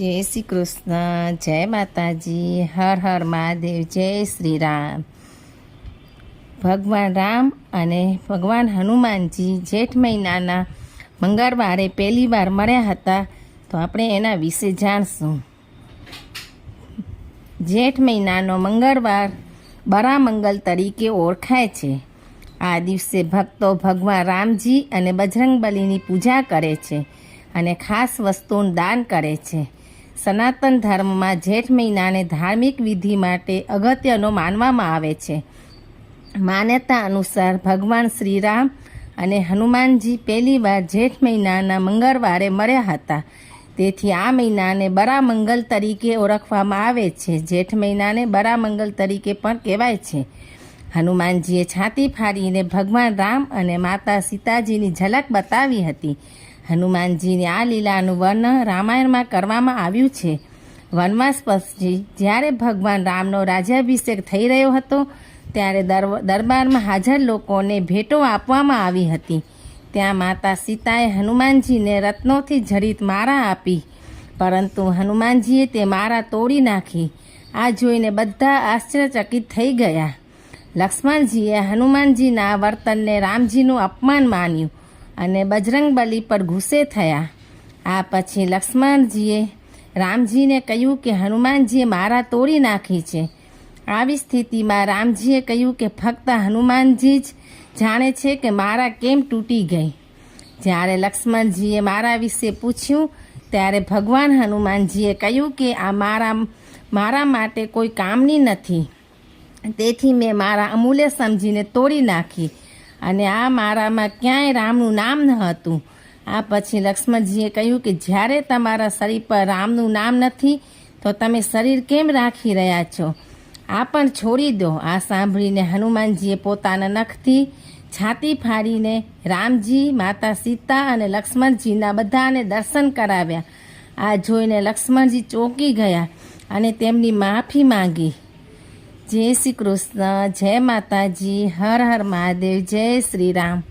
જય શ્રી કૃષ્ણ, જય માતાજી, હર હર મહાદેવ, જય શ્રી રામ. ભગવાન રામ અને ભગવાન હનુમાનજી જેઠ મહિનાના મંગળવારે પહેલી વાર મળ્યા હતા, તો આપણે એના વિશે જાણશું. જેઠ મહિનાનો મંગળવાર બરામંગલ તરીકે ઓળખાય છે. આ દિવસે ભક્તો ભગવાન રામજી અને બજરંગબલીની પૂજા કરે છે અને ખાસ વસ્તુનું દાન કરે છે. સનાતન ધર્મમાં જેઠ મહિનાને ધાર્મિક વિધિ માટે અગત્યનો માનવામાં આવે છે. માન્યતા અનુસાર ભગવાન શ્રીરામ અને હનુમાનજી પહેલીવાર જેઠ મહિનાના મંગળવારે મળ્યા હતા. તેથી આ મહિનાને બરામંગલ તરીકે ઓળખવામાં આવે છે. જેઠ મહિનાને બરામંગલ તરીકે પણ કહેવાય છે. હનુમાનજીએ છાતી ફાડીને ભગવાન રામ અને માતા સીતાજીની ઝલક બતાવી હતી. હનુમાનજીની આ લીલાનું વર્ણન રામાયણમાં કરવામાં આવ્યું છે. વનવાસ પછી જ્યારે ભગવાન રામનો રાજ્યાભિષેક થઈ રહ્યો હતો, ત્યારે દરબારમાં હાજર લોકોને ભેટો આપવામાં આવી હતી. ત્યાં માતા સીતાએ હનુમાનજીને રત્નોથી જડિત માળા આપી, પરંતુ હનુમાનજીએ તે માળા તોડી નાખી. આ જોઈને બધા આશ્ચર્યચકિત થઈ ગયા. લક્ષ્મણજીએ હનુમાનજીના વર્તનને રામજીનું અપમાન માન્યું. અને બજરંગબલી પર ગુસ્સે થયા. આ પછી લક્ષ્મણજીએ રામજીને કહ્યું કે હનુમાનજીએ મારા તોડી નાખી છે. આવી સ્થિતિમાં રામજીએ કહ્યું કે ફક્ત હનુમાનજી જ જાણે છે કે મારા કેમ તૂટી ગઈ. જ્યારે લક્ષ્મણજીએ મારા વિશે પૂછ્યું, ત્યારે ભગવાન હનુમાનજીએ કહ્યું કે આ મારા મારા માટે કોઈ કામની નથી. તેથી મેં મારા અમૂલ્ય સમજીને તોડી નાખી. અને આ મારામાં ક્યાંય રામનું નામ ન હતું. આ પછી લક્ષ્મણજીએ કહ્યું કે જ્યારે તમારા શરીર પર રામનું નામ નથી, તો તમે શરીર કેમ રાખી રહ્યા છો? આ પણ છોડી દો. આ સાંભળીને હનુમાનજીએ પોતાના નખથી છાતી ફાડીને રામજી, માતા સીતા અને લક્ષ્મણજીના બધાને દર્શન કરાવ્યા. આ જોઈને લક્ષ્મણજી ચોંકી ગયા અને તેમની માફી માંગી. જય શ્રી કૃષ્ણ જય માતાજી હર હર મહાદેવ જય શ્રી રામ.